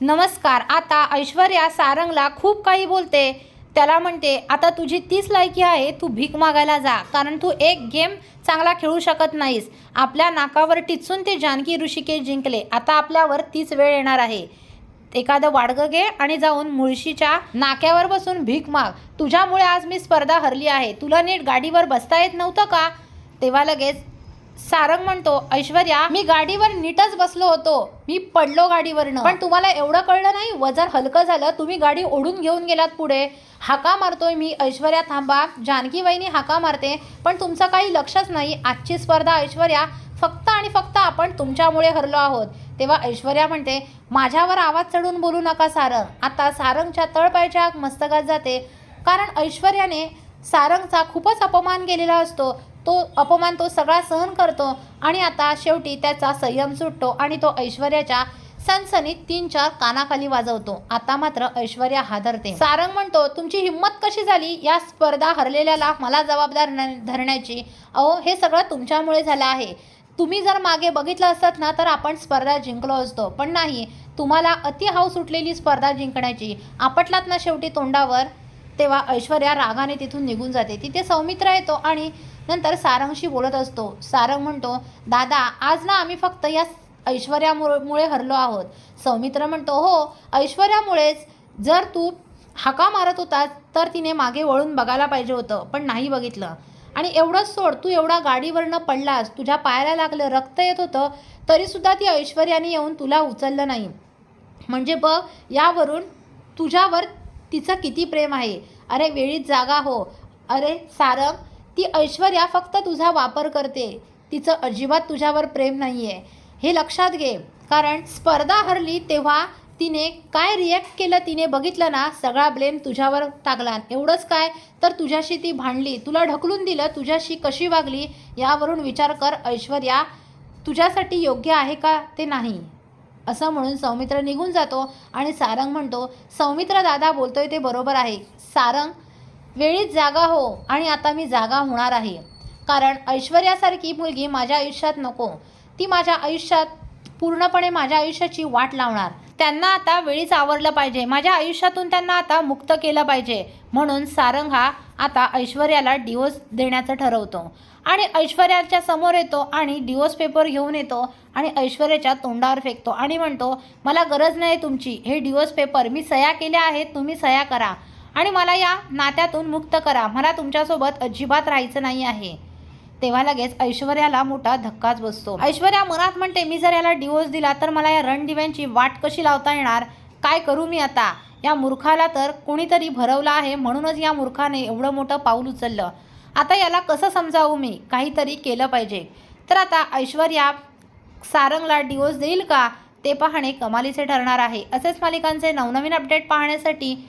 नमस्कार आता ऐश्वर्या सारंगला खूप काही बोलते. त्याला म्हणते आता तुझी तीच लायकी आहे तू भीक मागायला जा कारण तू एक गेम चांगला खेळू शकत नाहीस. आपल्या नाकावर टिचून ते जानकी ऋषिकेश जिंकले. आता आपल्यावर तीच वेळ येणार आहे. एखादं वाडगं घे आणि जाऊन मुळशीच्या नाक्यावर बसून भीक माग. तुझ्यामुळे आज मी स्पर्धा हरली आहे. तुला नीट गाडीवर बसता येत नव्हतं का? तेव्हा लगेच सारंग म्हणतो ऐश्वर्या मी गाडीवर नीटच बसलो होतो. मी पडलो गाडीवरनं. पण तुम्हाला एवढं कळलं नाही? वजन हलकं झालं तुम्ही गाडी ओढून घेऊन गेलात पुढे. हाका मारतोय मी. ऐश्वर्या थांबा. जानकी वहिनी हाका मारते. पण तुमचं काही लक्षच नाही. आजची स्पर्धा ऐश्वर्या फक्त आणि फक्त आपण तुमच्यामुळे हरलो आहोत. तेव्हा ऐश्वर्या म्हणते माझ्यावर आवाज चढून बोलू नका सारंग. आता सारंगच्या तळपायच्या आग मस्तकात जाते. कारण ऐश्वर्याने सारंगचा खूपच अपमान केलेला असतो. तो अपमान तो सगळा सहन करतो आणि आता शेवटी त्याचा संयम सुटतो आणि तो ऐश्वर्याच्या सनसनीत तीन चार कानाखाली वाजवतो. आता मात्र ऐश्वर्या हादरते. सारंग म्हणतो तुमची हिंमत कशी झाली? या स्पर्धा हरलेल्याला मला जबाबदार न- धरण्याची. अहो हे सगळं तुमच्यामुळे झालं आहे. तुम्ही जर मागे बघितलं असतात ना तर आपण स्पर्धा जिंकलो असतो. पण नाही तुम्हाला अति हाव सुटलेली स्पर्धा जिंकण्याची. आपटलात ना शेवटी तोंडावर? तेव्हा ऐश्वर्या रागाने तिथून निघून जाते. तिथे सौमित्र येतो आणि नंतर सारंगशी बोलत असतो. सारंग म्हणतो दादा आज ना आम्ही फक्त या ऐश्वर्यामुळे मुळे हरलो आहोत. सौमित्र म्हणतो हो ऐश्वर्यामुळेच. जर तू हाका मारत होतास तर तिने मागे वळून बघायला पाहिजे होतं पण नाही बघितलं. आणि एवढंच सोड तू एवढा गाडीवरनं पडलास तुझ्या पायाला लागलं रक्त येत होतं तरीसुद्धा ती ऐश्वर्याने येऊन तुला उचललं नाही. म्हणजे बघ यावरून तुझ्यावर तिचं किती प्रेम आहे. अरे वेळीच जागा हो. अरे सारंग ती ऐश्वर्या फक्त तुझा वापर करते. तिचं अजिबात तुझ्यावर प्रेम नाही आहे हे लक्षात घे. कारण स्पर्धा हरली तेव्हा तिने काय रिॲक्ट केलं तिने बघितलं ना सगळा ब्लेम तुझ्यावर टाकला एवढंच काय? तर तुझ्याशी ती भांडली. तुला ढकलून दिलं तुझ्याशी कशी वागली यावरून विचार कर ऐश्वर्या. तुझ्यासाठी योग्य आहे का ते नाही? असं म्हणून सौमित्र निघून जातो आणि सारंग म्हणतो सौमित्र दादा बोलतोय ते बरोबर आहे. सारंग वेळीच जागा हो आणि आता मी जागा होणार आहे. कारण ऐश्वर्यासारखी मुलगी माझ्या आयुष्यात नको. ती माझ्या आयुष्यात पूर्णपणे माझ्या आयुष्याची वाट लावणार. त्यांना आता वेळीच आवरलं पाहिजे. माझ्या आयुष्यातून त्यांना आता मुक्त केलं पाहिजे. म्हणून सारंग हा आता ऐश्वर्याला डिवोर्स देण्याचं ठरवतो. आणि ऐश्वर्याच्या समोर येतो आणि डिवोर्स पेपर घेऊन येतो आणि ऐश्वर्याच्या तोंडावर फेकतो. आणि म्हणतो मला गरज नाही तुमची. हे डिवोर्स पेपर मी सह्या केल्या आहेत. तुम्ही सह्या करा. आणि मला या नात्यातून मुक्त करा. मला तुमच्यासोबत अजिबात राहायचं नाही आहे. तेव्हा लगेच ऐश्वर्याला मोठा धक्काच बसतो. ऐश्वर्या मनात म्हणते मी जर याला डिवोर्स दिला तर मला या रणदिव्यांची वाट कशी लावता येणार? काय करू मी आता? या मूर्खाला तर कोणीतरी भरवलं आहे. म्हणूनच या मूर्खाने एवढं मोठं पाऊल उचललं. आता याला कसं समजावू मी? काहीतरी केलं पाहिजे. तर आता ऐश्वर्या सारंगला डिवोर्स देईल का? ते पाहणे कमालीचे ठरणार आहे. असेच मालिकांचे नवनवीन अपडेट पाहण्यासाठी